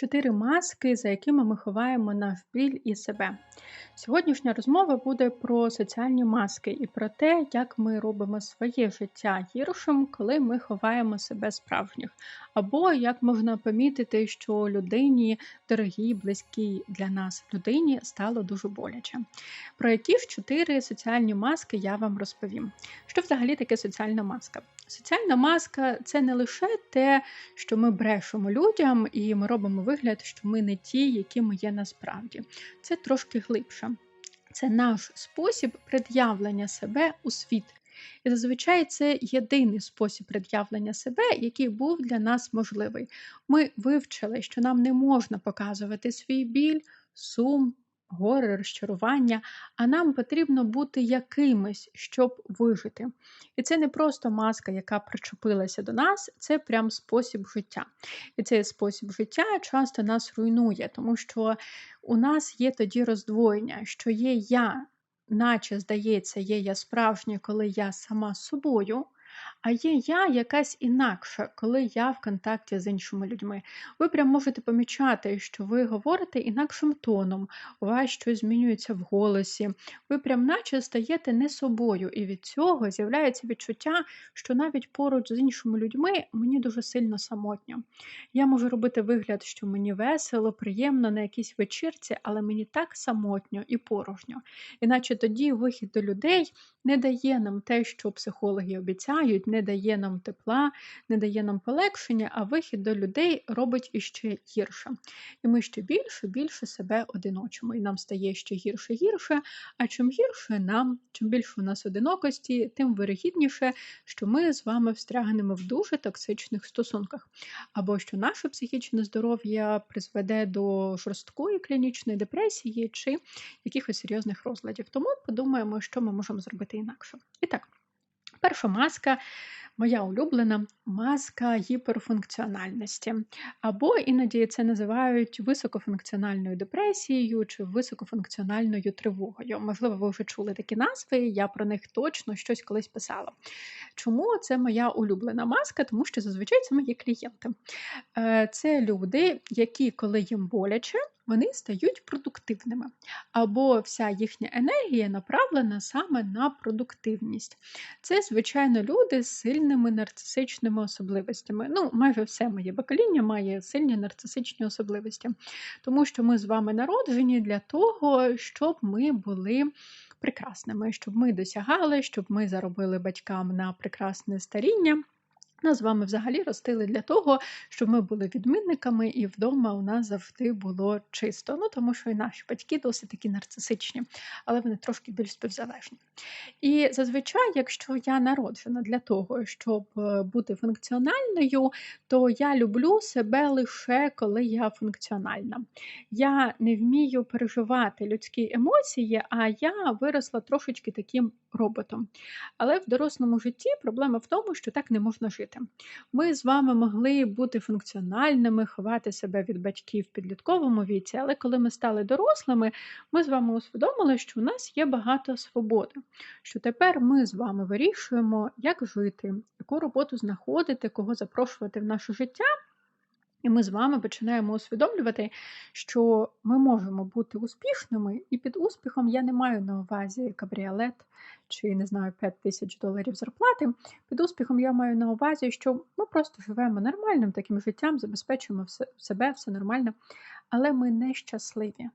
Чотири маски, за якими ми ховаємо наш біль і себе. Сьогоднішня розмова буде про соціальні маски і про те, як ми робимо своє життя гіршим, коли ми ховаємо себе справжніх, або як можна помітити, що людині, дорогій, близькій для нас людині, стало дуже боляче. Про які ж чотири соціальні маски я вам розповім. Що взагалі таке соціальна маска? Соціальна маска це не лише те, що ми брешемо людям, і ми робимо вигляд, що ми не ті, які ми є насправді. Це трошки глибше. Це наш спосіб пред'явлення себе у світ. І зазвичай це єдиний спосіб пред'явлення себе, який був для нас можливий. Ми вивчили, що нам не можна показувати свій біль, сум, горе, розчарування, а нам потрібно бути якимось, щоб вижити. І це не просто маска, яка причепилася до нас, це прям спосіб життя. І цей спосіб життя часто нас руйнує, тому що у нас є тоді роздвоєння, що є я, наче здається, є я справжня, коли я сама собою. А є я якась інакша, коли я в контакті з іншими людьми. Ви прям можете помічати, що ви говорите інакшим тоном, у вас щось змінюється в голосі, ви прям наче стаєте не собою, і від цього з'являється відчуття, що навіть поруч з іншими людьми мені дуже сильно самотньо. Я можу робити вигляд, що мені весело, приємно на якійсь вечірці, але мені так самотньо і порожньо. Іначе тоді вихід до людей не дає нам те, що психологи обіцяють не дає нам тепла, не дає нам полегшення, а вихід до людей робить іще гірше. І ми ще більше, більше себе одиночимо. І нам стає ще гірше гірше. А чим гірше нам, чим більше у нас одинокості, тим вирогідніше, що ми з вами встрягнемо в дуже токсичних стосунках. Або що наше психічне здоров'я призведе до жорсткої клінічної депресії чи якихось серйозних розладів. Тому подумаємо, що ми можемо зробити інакше. І так. Перша маска, моя улюблена маска гіперфункціональності. Або іноді це називають високофункціональною депресією чи високофункціональною тривогою. Можливо, ви вже чули такі назви, я про них точно щось колись писала. Чому це моя улюблена маска? Тому що зазвичай це мої клієнти. Е, це люди, які, коли їм боляче, вони стають продуктивними, або вся їхня енергія направлена саме на продуктивність. Це, звичайно, люди з сильними нарцисичними особливостями. Ну, майже все моє покоління має сильні нарцисичні особливості, тому що ми з вами народжені для того, щоб ми були. Прекрасними, щоб ми досягали, щоб ми заробили батькам на прекрасне старіння. Нас з вами взагалі ростили для того, щоб ми були відмінниками, і вдома у нас завжди було чисто. Ну тому що і наші батьки досить такі нарцисичні, але вони трошки більш співзалежні. І зазвичай, якщо я народжена для того, щоб е, бути функціональною, то я люблю себе лише коли я функціональна. Я не вмію переживати людські емоції, а я виросла трошечки таким роботом. Але в дорослому житті проблема в тому, що так не можна жити робити. Ми з вами могли бути функціональними, ховати себе від батьків в підлітковому віці, але коли ми стали дорослими, ми з вами усвідомили, що в нас є багато свободи. Що тепер ми з вами вирішуємо, як жити, яку роботу знаходити, кого запрошувати в наше життя. І ми з вами починаємо усвідомлювати, що ми можемо бути успішними, і під успіхом я не маю на увазі кабріолет чи не знаю 5 тисяч доларів зарплати. Під успіхом я маю на увазі, що ми просто живемо нормальним таким життям, забезпечуємо все, себе, все нормально, але ми не щасливі.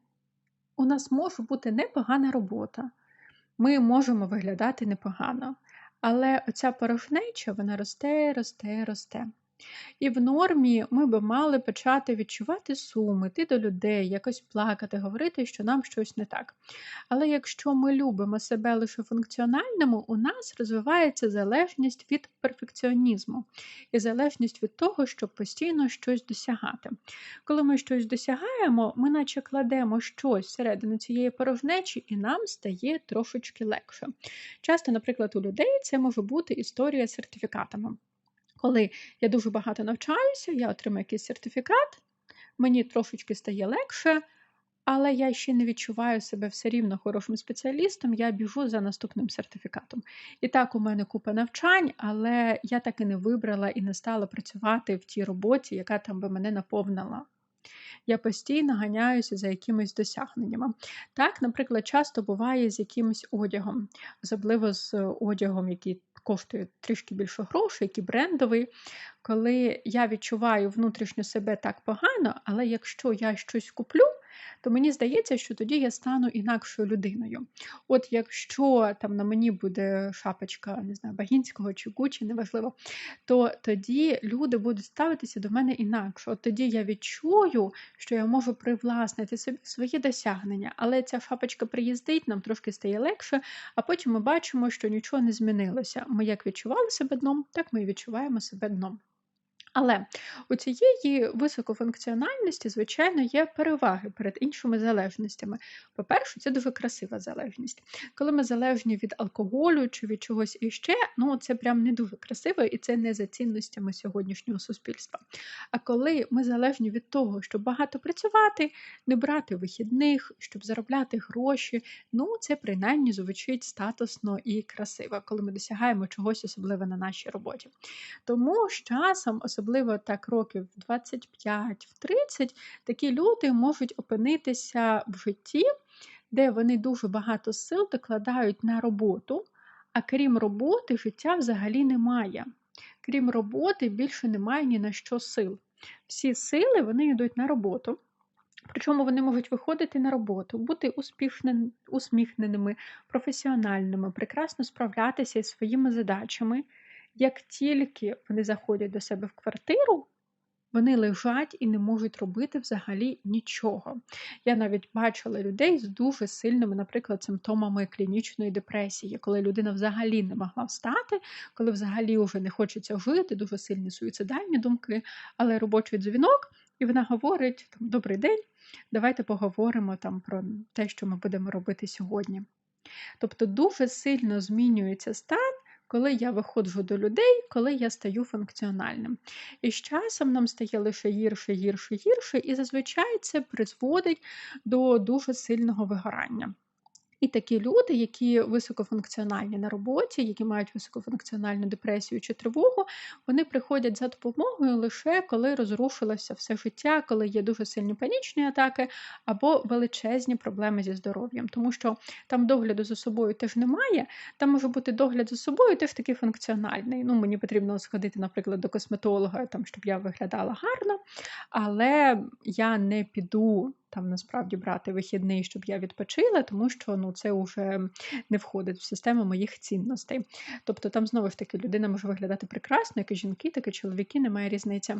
У нас може бути непогана робота, ми можемо виглядати непогано, але оця порожнеча вона росте, росте, росте. І в нормі ми би мали почати відчувати сум, йти до людей, якось плакати, говорити, що нам щось не так. Але якщо ми любимо себе лише функціональному, у нас розвивається залежність від перфекціонізму і залежність від того, щоб постійно щось досягати. Коли ми щось досягаємо, ми наче кладемо щось всередину цієї порожнечі, і нам стає трошечки легше. Часто, наприклад, у людей це може бути історія з сертифікатами. Коли я дуже багато навчаюся, я отримаю якийсь сертифікат, мені трошечки стає легше, але я ще не відчуваю себе все рівно хорошим спеціалістом, я біжу за наступним сертифікатом. І так, у мене купа навчань, але я так і не вибрала і не стала працювати в тій роботі, яка там би мене наповнила. Я постійно ганяюся за якимись досягненнями. Так, наприклад, часто буває з якимось одягом, особливо з одягом, який коштує трішки більше грошей, який брендовий. Коли я відчуваю внутрішньо себе так погано, але якщо я щось куплю, то мені здається, що тоді я стану інакшою людиною. От якщо там на мені буде шапочка, не знаю, Багінського чи Гучі, неважливо, то тоді люди будуть ставитися до мене інакше. От тоді я відчую, що я можу привласнити собі свої досягнення, але ця шапочка приїздить, нам трошки стає легше, а потім ми бачимо, що нічого не змінилося. Ми як відчували себе дном, так ми і відчуваємо себе дном. Але у цієї високофункціональності, звичайно, є переваги перед іншими залежностями. По-перше, це дуже красива залежність. Коли ми залежні від алкоголю чи від чогось іще, ну це прям не дуже красиво і це не за цінностями сьогоднішнього суспільства. А коли ми залежні від того, щоб багато працювати, не брати вихідних, щоб заробляти гроші, ну це принаймні звучить статусно і красиво, коли ми досягаємо чогось особливе на нашій роботі. Тому з часом, особливо особливо так років 25 30, такі люди можуть опинитися в житті, де вони дуже багато сил докладають на роботу, а крім роботи, життя взагалі немає. Крім роботи, більше немає ні на що сил. Всі сили вони йдуть на роботу. Причому вони можуть виходити на роботу, бути усміхненими, професіональними, прекрасно справлятися із своїми задачами, як тільки вони заходять до себе в квартиру, вони лежать і не можуть робити взагалі нічого. Я навіть бачила людей з дуже сильними, наприклад, симптомами клінічної депресії, коли людина взагалі не могла встати, коли взагалі вже не хочеться жити, дуже сильні суїцидальні думки, але робочий дзвінок, і вона говорить: там, Добрий день, давайте поговоримо там про те, що ми будемо робити сьогодні. Тобто дуже сильно змінюється стан коли я виходжу до людей, коли я стаю функціональним. І з часом нам стає лише гірше, гірше, гірше, і зазвичай це призводить до дуже сильного вигорання. І такі люди, які високофункціональні на роботі, які мають високофункціональну депресію чи тривогу, вони приходять за допомогою лише коли розрушилося все життя, коли є дуже сильні панічні атаки або величезні проблеми зі здоров'ям. Тому що там догляду за собою теж немає, там може бути догляд за собою теж такий функціональний. Ну, Мені потрібно сходити, наприклад, до косметолога, там, щоб я виглядала гарно, але я не піду там насправді брати вихідний, щоб я відпочила, тому що ну, це вже не входить в систему моїх цінностей. Тобто там знову ж таки людина може виглядати прекрасно, як і жінки, так і чоловіки, немає різниці.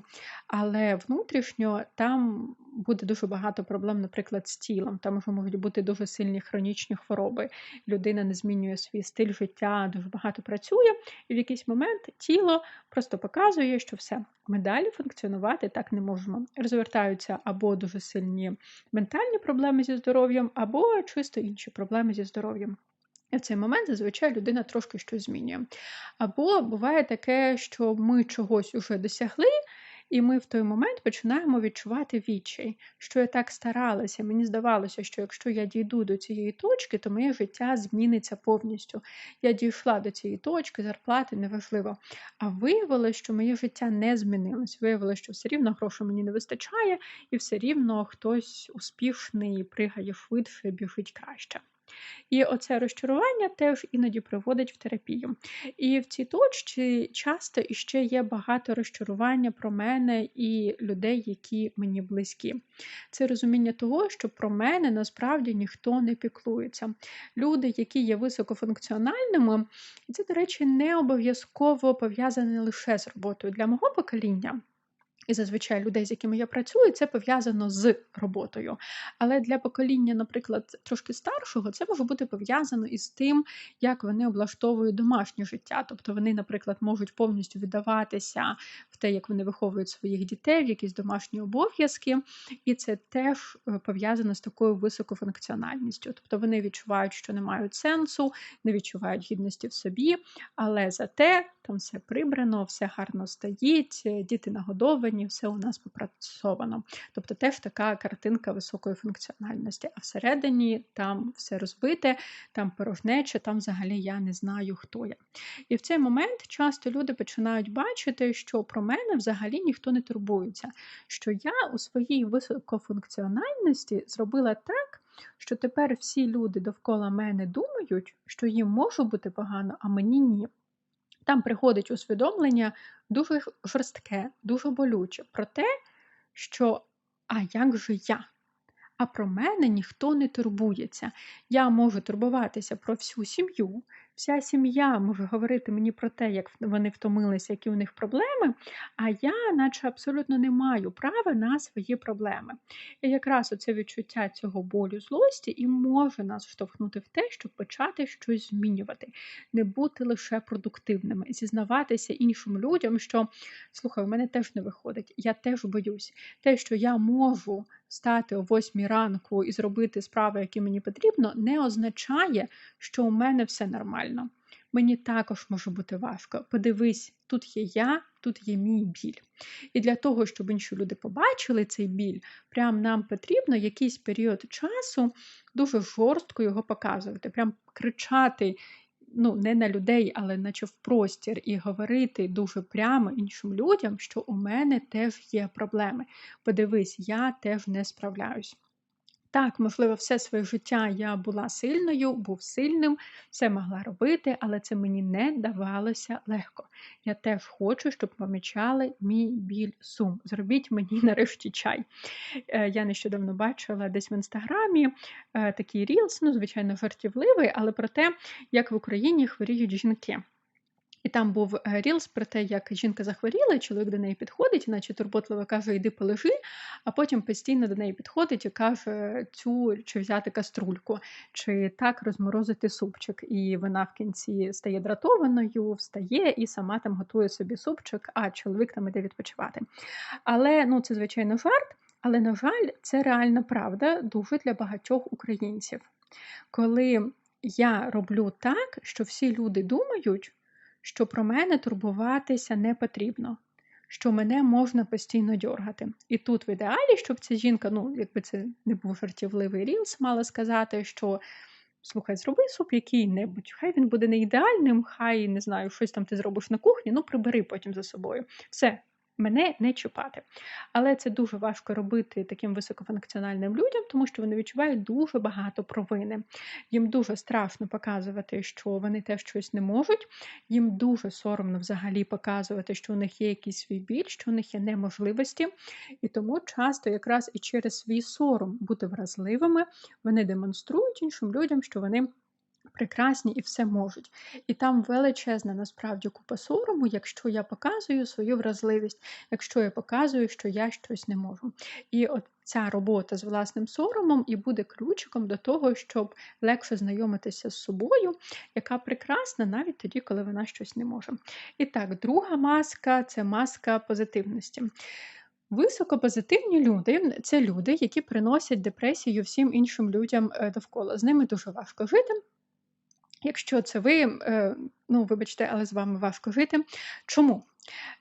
Але внутрішньо там буде дуже багато проблем, наприклад, з тілом. Там вже можуть бути дуже сильні хронічні хвороби. Людина не змінює свій стиль життя, дуже багато працює, і в якийсь момент тіло просто показує, що все, ми далі функціонувати так не можемо. Розвертаються або дуже сильні ментальні проблеми зі здоров'ям, або чисто інші проблеми зі здоров'ям. І в цей момент зазвичай людина трошки щось змінює. Або буває таке, що ми чогось уже досягли, і ми в той момент починаємо відчувати відчай, що я так старалася. Мені здавалося, що якщо я дійду до цієї точки, то моє життя зміниться повністю. Я дійшла до цієї точки, зарплати неважливо. А виявилося, що моє життя не змінилось. Виявилося, що все рівно грошей мені не вистачає, і все рівно хтось успішний, пригає швидше, біжить краще. І оце розчарування теж іноді приводить в терапію. І в цій точці часто іще є багато розчарування про мене і людей, які мені близькі. Це розуміння того, що про мене насправді ніхто не піклується. Люди, які є високофункціональними, і це, до речі, не обов'язково пов'язане лише з роботою для мого покоління. І зазвичай людей, з якими я працюю, це пов'язано з роботою. Але для покоління, наприклад, трошки старшого, це може бути пов'язано із тим, як вони облаштовують домашнє життя. Тобто вони, наприклад, можуть повністю віддаватися в те, як вони виховують своїх дітей, в якісь домашні обов'язки, і це теж е, пов'язано з такою високофункціональністю. Тобто вони відчувають, що не мають сенсу, не відчувають гідності в собі, але зате там все прибрано, все гарно стоїть, діти нагодовані всередині все у нас попрацьовано. Тобто теж така картинка високої функціональності. А всередині там все розбите, там порожнече, там взагалі я не знаю, хто я. І в цей момент часто люди починають бачити, що про мене взагалі ніхто не турбується, що я у своїй високофункціональності зробила так. Що тепер всі люди довкола мене думають, що їм може бути погано, а мені ні. Там приходить усвідомлення дуже жорстке, дуже болюче про те, що а як же я? А про мене ніхто не турбується. Я можу турбуватися про всю сім'ю, Вся сім'я може говорити мені про те, як вони втомилися, які у них проблеми, а я, наче абсолютно не маю права на свої проблеми. І якраз оце відчуття цього болю, злості і може нас штовхнути в те, щоб почати щось змінювати, не бути лише продуктивними, зізнаватися іншим людям, що слухай, у мене теж не виходить, я теж боюсь. Те, що я можу стати о восьмій ранку і зробити справи, які мені потрібно, не означає, що у мене все нормально. Мені також може бути важко. Подивись, тут є я, тут є мій біль. І для того, щоб інші люди побачили цей біль, прям нам потрібно якийсь період часу дуже жорстко його показувати, прям кричати. Ну, не на людей, але наче в простір, і говорити дуже прямо іншим людям, що у мене теж є проблеми. Подивись, я теж не справляюсь. Так, можливо, все своє життя я була сильною, був сильним, все могла робити, але це мені не давалося легко. Я теж хочу, щоб помічали мій біль сум. Зробіть мені нарешті чай. Е, я нещодавно бачила десь в інстаграмі е, такий рілс, ну, звичайно, жартівливий, але про те, як в Україні хворіють жінки. І там був е, рілс про те, як жінка захворіла, чоловік до неї підходить, наче турботливо каже, йди полежи, а потім постійно до неї підходить і каже, цю чи взяти каструльку, чи так розморозити супчик. І вона в кінці стає дратованою, встає і сама там готує собі супчик, а чоловік там іде відпочивати. Але ну, це, звичайно, жарт. Але, на жаль, це реальна правда дуже для багатьох українців. Коли я роблю так, що всі люди думають що про мене турбуватися не потрібно, що мене можна постійно дьоргати. І тут в ідеалі, щоб ця жінка, ну, якби це не був жартівливий рілс, мала сказати, що. Слухай, зроби суп який-небудь, хай він буде не ідеальним, хай не знаю, щось там ти зробиш на кухні, ну прибери потім за собою. Все, мене не чіпати. Але це дуже важко робити таким високофункціональним людям, тому що вони відчувають дуже багато провини. Їм дуже страшно показувати, що вони теж щось не можуть. Їм дуже соромно взагалі показувати, що у них є якийсь свій біль, що у них є неможливості. І тому часто, якраз і через свій сором бути вразливими, вони демонструють іншим людям, що вони прекрасні і все можуть. І там величезна насправді купа сорому, якщо я показую свою вразливість, якщо я показую, що я щось не можу. І от ця робота з власним соромом і буде ключиком до того, щоб легше знайомитися з собою, яка прекрасна навіть тоді, коли вона щось не може. І так, друга маска це маска позитивності. Високопозитивні люди це люди, які приносять депресію всім іншим людям е, довкола. З ними дуже важко жити. Якщо це ви, е, ну вибачте, але з вами важко жити. Чому?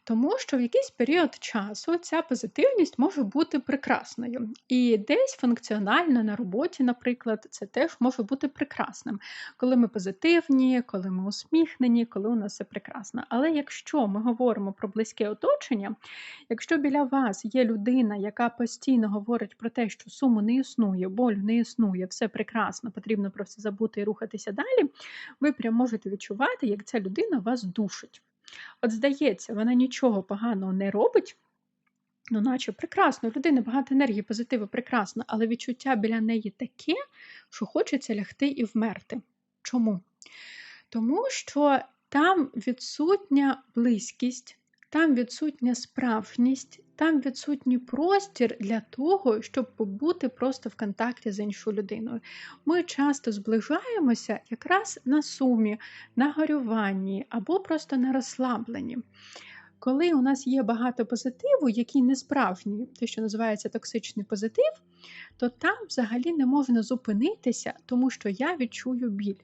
Тому що в якийсь період часу ця позитивність може бути прекрасною. І десь функціонально на роботі, наприклад, це теж може бути прекрасним, коли ми позитивні, коли ми усміхнені, коли у нас все прекрасно. Але якщо ми говоримо про близьке оточення, якщо біля вас є людина, яка постійно говорить про те, що суму не існує, болю не існує, все прекрасно, потрібно про все забути і рухатися далі, ви прям можете відчувати, як ця людина вас душить. От здається, вона нічого поганого не робить. Ну, наче прекрасно, у людини багато енергії, позитиву, прекрасно, але відчуття біля неї таке, що хочеться лягти і вмерти. Чому? Тому що там відсутня близькість, там відсутня справжність, там відсутній простір для того, щоб побути просто в контакті з іншою людиною. Ми часто зближаємося якраз на сумі, на горюванні або просто на розслабленні. Коли у нас є багато позитиву, який не справжній, те, що називається токсичний позитив, то там взагалі не можна зупинитися, тому що я відчую біль.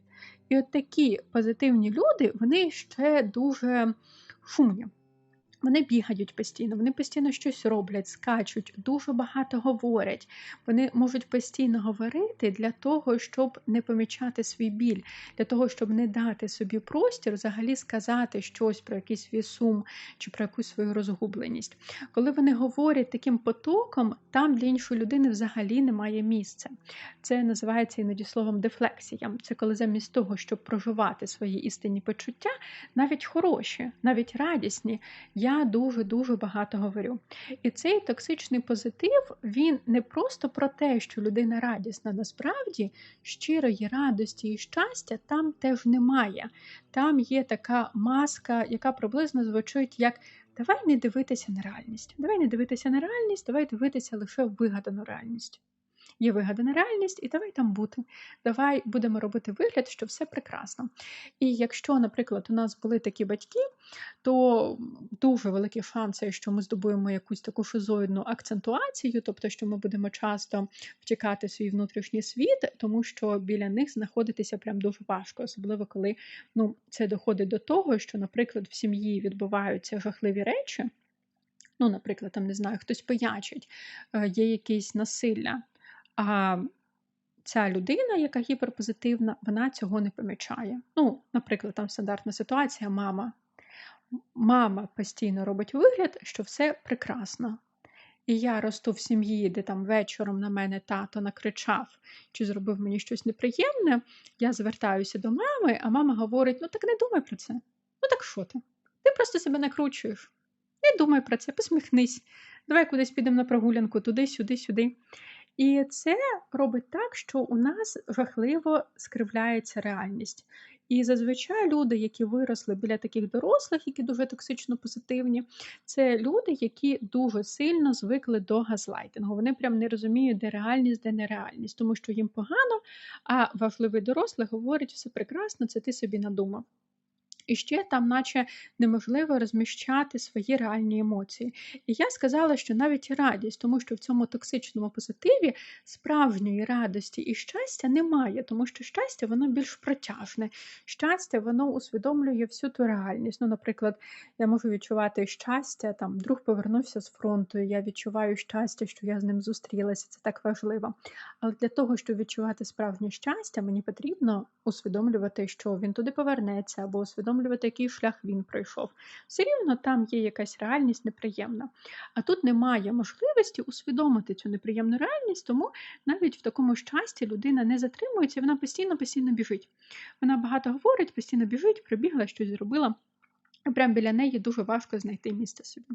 І от такі позитивні люди, вони ще дуже шумні. Вони бігають постійно, вони постійно щось роблять, скачуть, дуже багато говорять. Вони можуть постійно говорити для того, щоб не помічати свій біль, для того, щоб не дати собі простір, взагалі сказати щось про якийсь свій сум чи про якусь свою розгубленість. Коли вони говорять таким потоком, там для іншої людини взагалі немає місця. Це називається іноді словом дефлексія. Це коли замість того, щоб проживати свої істинні почуття, навіть хороші, навіть радісні. я я дуже-дуже багато говорю. І цей токсичний позитив, він не просто про те, що людина радісна. Насправді щирої радості і щастя там теж немає. Там є така маска, яка приблизно звучить як. Давай не дивитися на реальність. Давай не дивитися на реальність, давай дивитися лише в вигадану реальність є вигадана реальність, і давай там бути. Давай будемо робити вигляд, що все прекрасно. І якщо, наприклад, у нас були такі батьки, то дуже великі шанси, що ми здобуємо якусь таку шизоїдну акцентуацію, тобто, що ми будемо часто втікати свій внутрішній світ, тому що біля них знаходитися прям дуже важко, особливо коли ну, це доходить до того, що, наприклад, в сім'ї відбуваються жахливі речі. Ну, наприклад, там не знаю, хтось пиячить, е, є якісь насилля, а ця людина, яка гіперпозитивна, вона цього не помічає. Ну, наприклад, там стандартна ситуація, мама. Мама постійно робить вигляд, що все прекрасно. І я росту в сім'ї, де там вечором на мене тато накричав чи зробив мені щось неприємне. Я звертаюся до мами, а мама говорить: ну так не думай про це. Ну так що ти? Ти просто себе накручуєш. Не думай про це, посміхнись. Давай кудись підемо на прогулянку, туди, сюди, сюди. І це робить так, що у нас жахливо скривляється реальність. І зазвичай люди, які виросли біля таких дорослих, які дуже токсично позитивні, це люди, які дуже сильно звикли до газлайтингу. Вони прям не розуміють, де реальність, де нереальність, тому що їм погано, а важливий дорослий говорить, все прекрасно, це ти собі надумав. І ще там, наче неможливо розміщати свої реальні емоції. І я сказала, що навіть радість, тому що в цьому токсичному позитиві справжньої радості і щастя немає, тому що щастя воно більш протяжне. Щастя, воно усвідомлює всю ту реальність. Ну, наприклад, я можу відчувати щастя, там друг повернувся з фронту, я відчуваю щастя, що я з ним зустрілася. Це так важливо. Але для того, щоб відчувати справжнє щастя, мені потрібно усвідомлювати, що він туди повернеться, або усвідомлювати усвідомлювати, який шлях він пройшов. Все рівно там є якась реальність неприємна. А тут немає можливості усвідомити цю неприємну реальність, тому навіть в такому щасті людина не затримується, вона постійно-постійно біжить. Вона багато говорить, постійно біжить, прибігла, щось зробила. Прямо біля неї дуже важко знайти місце собі.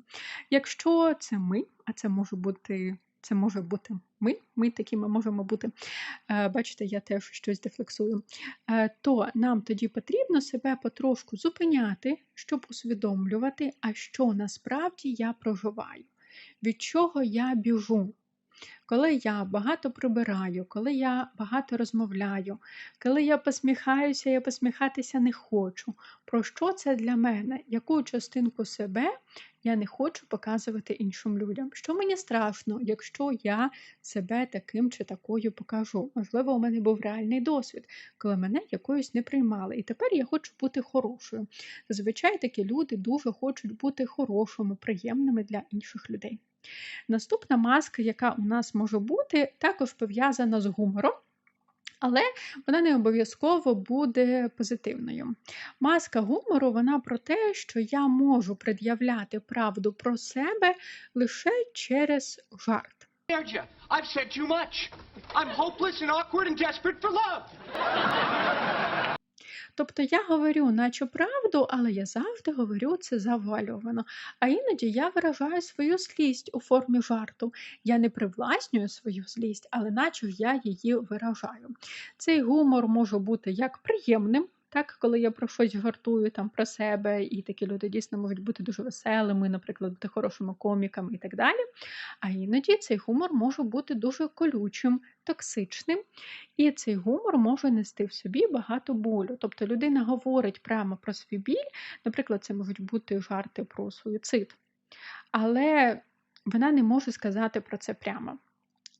Якщо це ми, а це може бути це може бути ми, ми такими можемо бути. Е, бачите, я теж щось дефлексую. Е, то нам тоді потрібно себе потрошку зупиняти, щоб усвідомлювати, а що насправді я проживаю, від чого я біжу. Коли я багато прибираю, коли я багато розмовляю, коли я посміхаюся, я посміхатися не хочу. Про що це для мене? Яку частинку себе я не хочу показувати іншим людям? Що мені страшно, якщо я себе таким чи такою покажу? Можливо, у мене був реальний досвід, коли мене якоюсь не приймали. І тепер я хочу бути хорошою. Зазвичай такі люди дуже хочуть бути хорошими, приємними для інших людей. Наступна маска, яка у нас може бути, також пов'язана з гумором. Але вона не обов'язково буде позитивною. Маска гумору вона про те, що я можу пред'являти правду про себе лише через жарт. I've said too much. I'm hopeless and awkward and desperate for love. Тобто я говорю, наче правду, але я завжди говорю це завалювано. А іноді я виражаю свою злість у формі жарту. Я не привласнюю свою злість, але наче я її виражаю. Цей гумор може бути як приємним. Так, коли я про щось жартую там про себе, і такі люди дійсно можуть бути дуже веселими, наприклад, бути хорошими коміками і так далі. А іноді цей гумор може бути дуже колючим, токсичним, і цей гумор може нести в собі багато болю. Тобто людина говорить прямо про свій біль, наприклад, це можуть бути жарти про суїцид, але вона не може сказати про це прямо.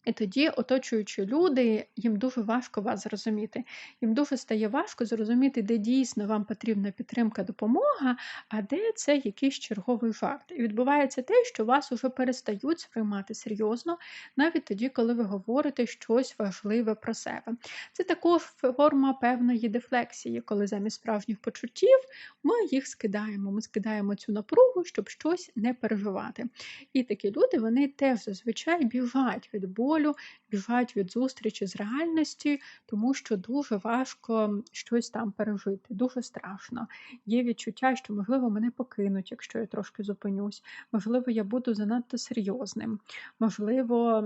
І тоді оточуючі люди, їм дуже важко вас зрозуміти. Їм дуже стає важко зрозуміти, де дійсно вам потрібна підтримка, допомога, а де це якийсь черговий жарт. І відбувається те, що вас уже перестають сприймати серйозно, навіть тоді, коли ви говорите щось важливе про себе. Це також форма певної дефлексії, коли замість справжніх почуттів ми їх скидаємо. Ми скидаємо цю напругу, щоб щось не переживати. І такі люди вони теж зазвичай біжать від болю, болю, біжать від зустрічі з реальності, тому що дуже важко щось там пережити, дуже страшно. Є відчуття, що, можливо, мене покинуть, якщо я трошки зупинюсь. Можливо, я буду занадто серйозним. Можливо.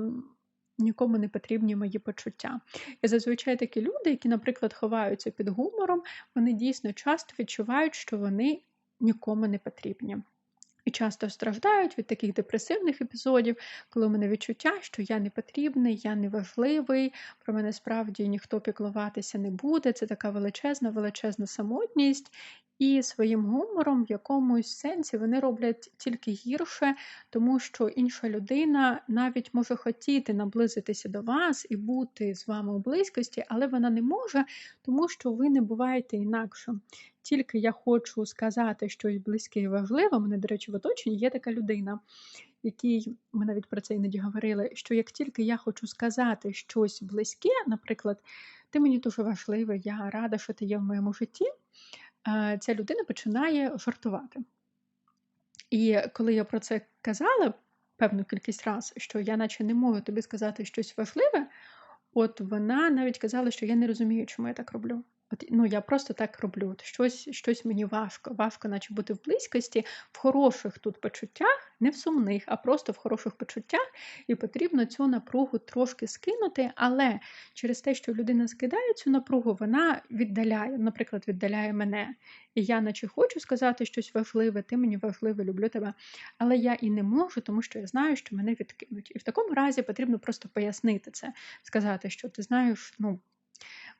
Нікому не потрібні мої почуття. І зазвичай такі люди, які, наприклад, ховаються під гумором, вони дійсно часто відчувають, що вони нікому не потрібні і часто страждають від таких депресивних епізодів, коли у мене відчуття, що я не потрібний, я не важливий, про мене справді ніхто піклуватися не буде. Це така величезна, величезна самотність. І своїм гумором в якомусь сенсі вони роблять тільки гірше, тому що інша людина навіть може хотіти наблизитися до вас і бути з вами у близькості, але вона не може, тому що ви не буваєте інакшим. Тільки я хочу сказати щось близьке і важливе, мене, до речі, в оточенні є така людина, якій ми навіть про це іноді говорили, що як тільки я хочу сказати щось близьке, наприклад, ти мені дуже важливий, я рада, що ти є в моєму житті, ця людина починає жартувати. І коли я про це казала певну кількість разів, що я наче не можу тобі сказати щось важливе, от вона навіть казала, що я не розумію, чому я так роблю. От, ну, Я просто так роблю. От щось щось мені важко. Важко, наче бути в близькості, в хороших тут почуттях, не в сумних, а просто в хороших почуттях. І потрібно цю напругу трошки скинути. Але через те, що людина скидає цю напругу, вона віддаляє, наприклад, віддаляє мене. І я, наче хочу сказати щось важливе, ти мені важливе, люблю тебе. Але я і не можу, тому що я знаю, що мене відкинуть. І в такому разі потрібно просто пояснити це, сказати, що ти знаєш, ну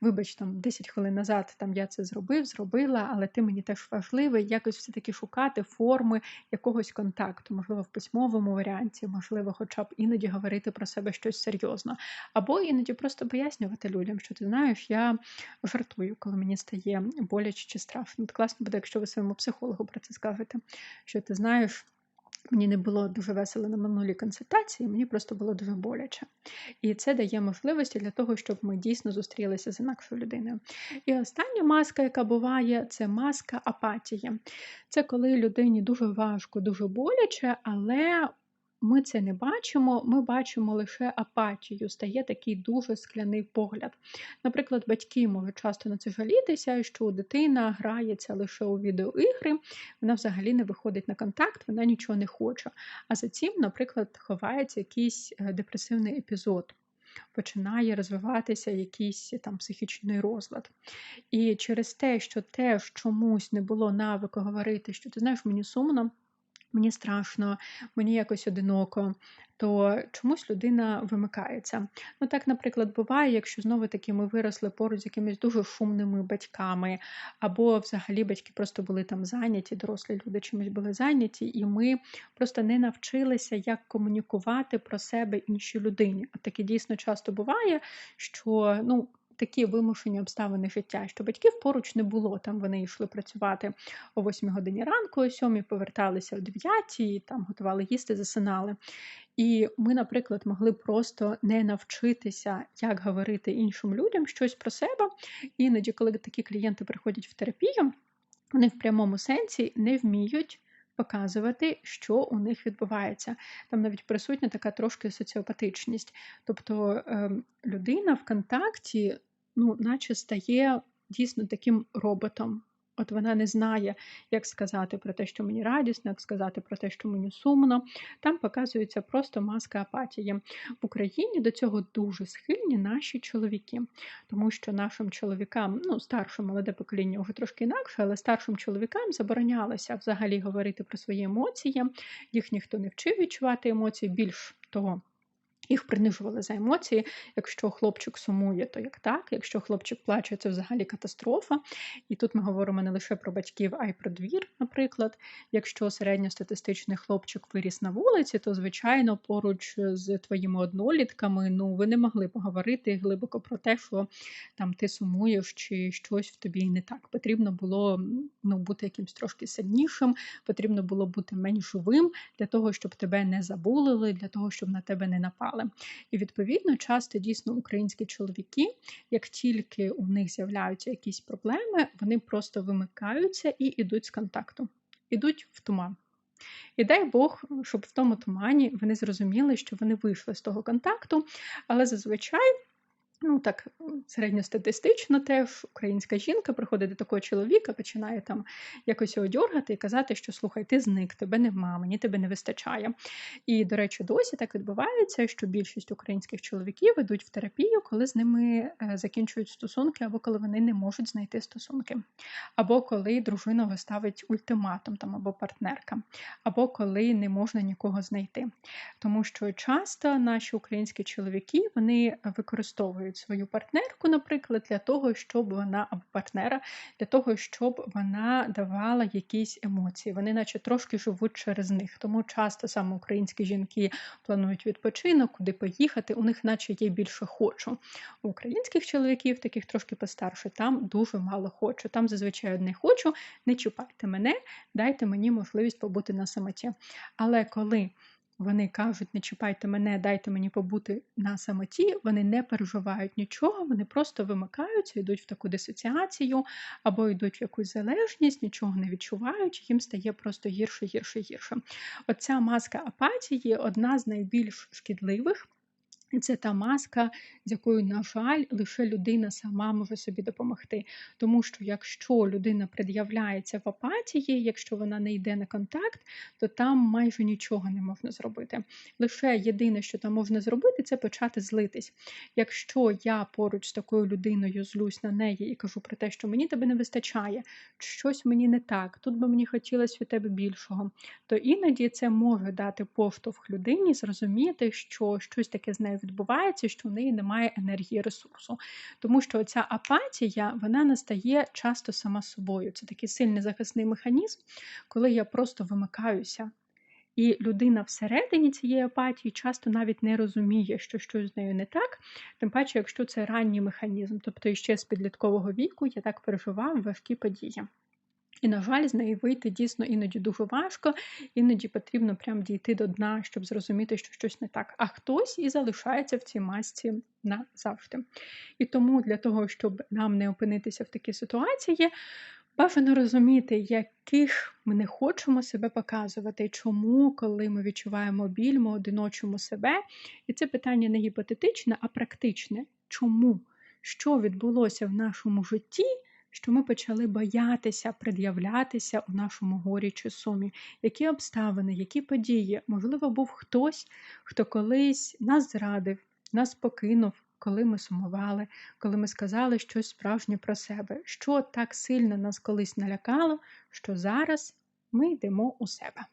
вибач, там 10 хвилин назад там я це зробив, зробила, але ти мені теж важливий, якось все-таки шукати форми якогось контакту, можливо, в письмовому варіанті, можливо, хоча б іноді говорити про себе щось серйозно. Або іноді просто пояснювати людям, що ти знаєш, я жартую, коли мені стає боляче чи страшно. Класно буде, якщо ви своєму психологу про це скажете, що ти знаєш. Мені не було дуже весело на минулій консультації, мені просто було дуже боляче. І це дає можливості для того, щоб ми дійсно зустрілися з інакшою людиною. І остання маска, яка буває, це маска апатії. Це коли людині дуже важко, дуже боляче, але ми це не бачимо, ми бачимо лише апатію, стає такий дуже скляний погляд. Наприклад, батьки можуть часто на це жалітися, що дитина грається лише у відеоігри, вона взагалі не виходить на контакт, вона нічого не хоче. А за цим, наприклад, ховається якийсь е, депресивний епізод. Починає розвиватися якийсь там психічний розлад. І через те, що теж чомусь не було навику говорити, що ти знаєш, мені сумно мені страшно, мені якось одиноко, то чомусь людина вимикається. Ну так, наприклад, буває, якщо знову таки ми виросли поруч з якимись дуже шумними батьками, або взагалі батьки просто були там зайняті, дорослі люди чимось були зайняті, і ми просто не навчилися, як комунікувати про себе іншій людині. А таке дійсно часто буває, що ну такі вимушені обставини життя, що батьків поруч не було. Там вони йшли працювати о 8 годині ранку, о 7 поверталися о 9, там готували їсти, засинали. І ми, наприклад, могли просто не навчитися, як говорити іншим людям щось про себе. Іноді, коли такі клієнти приходять в терапію, вони в прямому сенсі не вміють. Показувати, що у них відбувається. Там навіть присутня така трошки соціопатичність. Тобто ем, людина в контакті ну, наче стає дійсно таким роботом. От вона не знає, як сказати про те, що мені радісно, як сказати про те, що мені сумно. Там показується просто маска апатії. В Україні до цього дуже схильні наші чоловіки, тому що нашим чоловікам, ну старше молоде покоління вже трошки інакше, але старшим чоловікам заборонялося взагалі говорити про свої емоції. Їх ніхто не вчив відчувати емоції більш того Їх принижували за емоції. Якщо хлопчик сумує, то як так. Якщо хлопчик плаче, це взагалі катастрофа. І тут ми говоримо не лише про батьків, а й про двір, наприклад. Якщо середньостатистичний хлопчик виріс на вулиці, то звичайно поруч з твоїми однолітками ну ви не могли поговорити глибоко про те, що там ти сумуєш чи щось в тобі не так. Потрібно було ну, бути якимсь трошки сильнішим, потрібно було бути менш живим для того, щоб тебе не забулили, для того, щоб на тебе не напали працювали. І відповідно, часто дійсно українські чоловіки, як тільки у них з'являються якісь проблеми, вони просто вимикаються і йдуть з контакту, ідуть в туман. І дай Бог, щоб в тому тумані вони зрозуміли, що вони вийшли з того контакту, але зазвичай Ну, так, середньостатистично теж українська жінка приходить до такого чоловіка, починає там якось його дьоргати і казати, що слухай, ти зник, тебе нема, мені тебе не вистачає. І, до речі, досі так відбувається, що більшість українських чоловіків йдуть в терапію, коли з ними е, закінчують стосунки, або коли вони не можуть знайти стосунки, або коли дружина виставить ультиматум там, або партнерка, або коли не можна нікого знайти. Тому що часто наші українські чоловіки вони використовують обирають свою партнерку, наприклад, для того, щоб вона або партнера, для того, щоб вона давала якісь емоції. Вони, наче трошки живуть через них. Тому часто саме українські жінки планують відпочинок, куди поїхати. У них, наче є більше хочу. У українських чоловіків, таких трошки постарше, там дуже мало хочу. Там зазвичай одне хочу, не чіпайте мене, дайте мені можливість побути на самоті. Але коли вони кажуть, не чіпайте мене, дайте мені побути на самоті, вони не переживають нічого, вони просто вимикаються, йдуть в таку дисоціацію або йдуть в якусь залежність, нічого не відчувають, їм стає просто гірше, гірше, гірше. Оця маска апатії одна з найбільш шкідливих. Це та маска, з якою, на жаль, лише людина сама може собі допомогти. Тому що якщо людина пред'являється в апатії, якщо вона не йде на контакт, то там майже нічого не можна зробити. Лише єдине, що там можна зробити, це почати злитись. Якщо я поруч з такою людиною злюсь на неї і кажу про те, що мені тебе не вистачає, щось мені не так, тут би мені хотілося від тебе більшого, то іноді це може дати поштовх людині зрозуміти, що щось таке з нею відбувається, що в неї немає енергії ресурсу. Тому що ця апатія вона настає часто сама собою. Це такий сильний захисний механізм, коли я просто вимикаюся. І людина всередині цієї апатії часто навіть не розуміє, що щось з нею не так, тим паче, якщо це ранній механізм, тобто ще з підліткового віку я так переживав важкі події. І, на жаль, з неї вийти дійсно іноді дуже важко, іноді потрібно прям дійти до дна, щоб зрозуміти, що щось не так. А хтось і залишається в цій масці назавжди. І тому для того, щоб нам не опинитися в такій ситуації, бажано розуміти, яких ми не хочемо себе показувати, чому, коли ми відчуваємо біль, ми одиночимо себе. І це питання не гіпотетичне, а практичне. Чому? Що відбулося в нашому житті? Що ми почали боятися пред'являтися у нашому горі чи сумі, які обставини, які події, можливо, був хтось, хто колись нас зрадив, нас покинув, коли ми сумували, коли ми сказали щось справжнє про себе, що так сильно нас колись налякало, що зараз ми йдемо у себе.